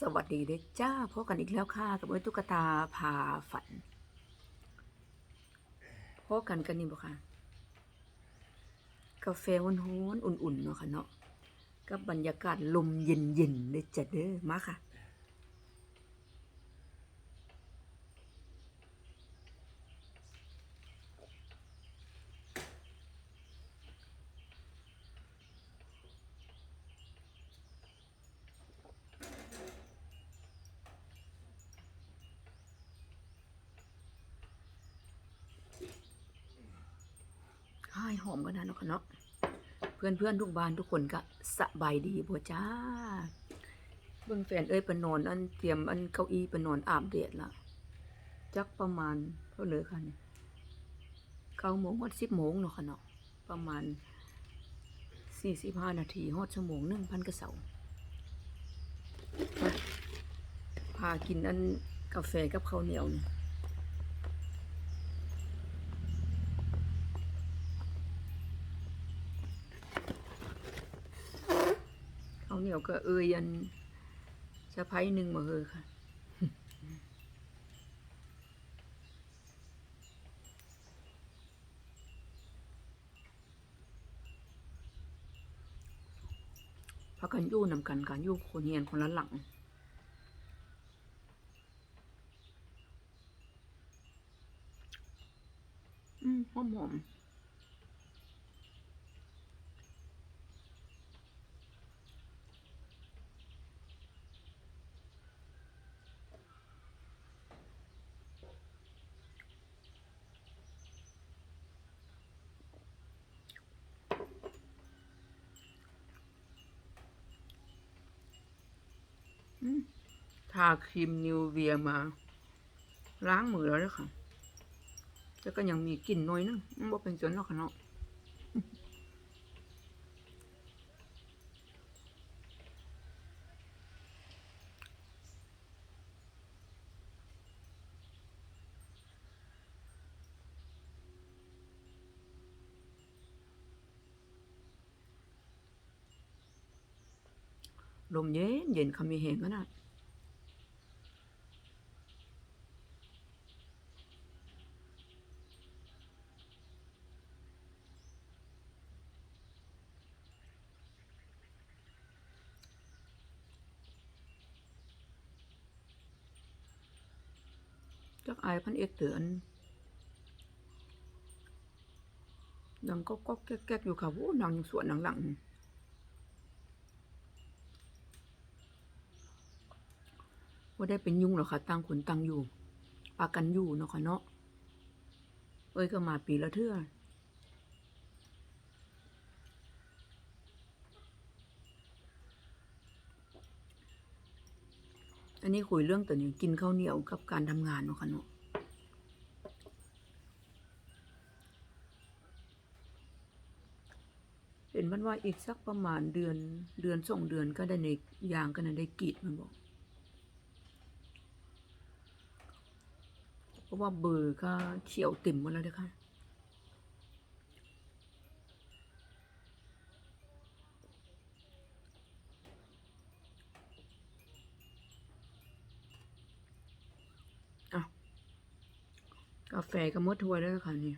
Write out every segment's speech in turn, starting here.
สวัสดีเด้จ้าพบกันอีกแล้วค่ะ กับเอ้ตุ๊กตาพาฝันพบกันกันนี่บ่ค่ะ กาแฟหวานๆอุ่นๆเนาะค่ะเนาะกับบรรยากาศลมเย็นๆเด้จ้ะเด้อมาค่ะ ให้หอมกันนะเนาะค่ะเนาะเพื่อนเพื่อนทุกบ้านทุกคนก็สบายดีบ่จ้าเบิ่งแฟนเอ้ยไปนอนอันเตรียมอันเก้าอี้ไปนอนอาบแดดละจักประมาณเท่าเลยค่ะเนี่ยเก้าโมงฮอดสิบโมงเนาะค่ะเนาะประมาณสี่สิบห้านาทีฮอดชั่วโมงหนึ่งพันกระเสาพากินอันกาแฟกับข้าวเหนียวเนี่ย เหนียวก็เอยอันสะพ้ายหนึ่งมาเฮอค่ะพักกันยู่นำกันกันอยู่คนเฮียนคนละหลังอืมหอมหอมอืม ทาครีมนิวเวียมา ล้างมือแล้วด้อค่ะแต่ก็ยังมีกลิ่นน้อยนึงมันบ่เป็นจนหรอกค่ะเนาะลมเย็นเย็นคำมีเหงก็น่ะ จักไอพันเอกเตือนดังก็ก็แก๊กอยู่ค่ะโอ้นางยังสวนนางหลังว่าได้เป็นยุ่งหรอค่ะตั้งขนตั้งอยู่ปากันอยู่เนาะค่ะเนาะเอ้ยก็มาปีละเทื่อ อันนี้คุยเรื่องตัวนี้กินข้าวเหนียวกับการทำงานเนาะค่ะเนาะเห็นมันว่าอีกสักประมาณเดือนเดือนสองเดือนก็ได้ในยางก็น่ะได้กีดมันบอกเพราะว่าเบอร์ก็เขียวติ่มหมดแล้วนะคะอะ กาแฟก็มดถ้วยแล้วค่ะนี่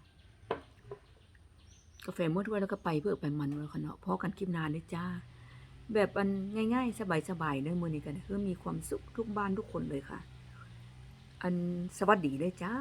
กาแฟมดถ้วยแล้วก็ไปเพื่อไปมันแล้วค่ะเนาะพอกันคลิปนานเลยจ้า แบบอันง่ายๆ สบายๆเด้อมือนี้กันคือมีความสุขทุกบ้านทุกคนเลยค่ะ อันสวัสดีเลยจ้า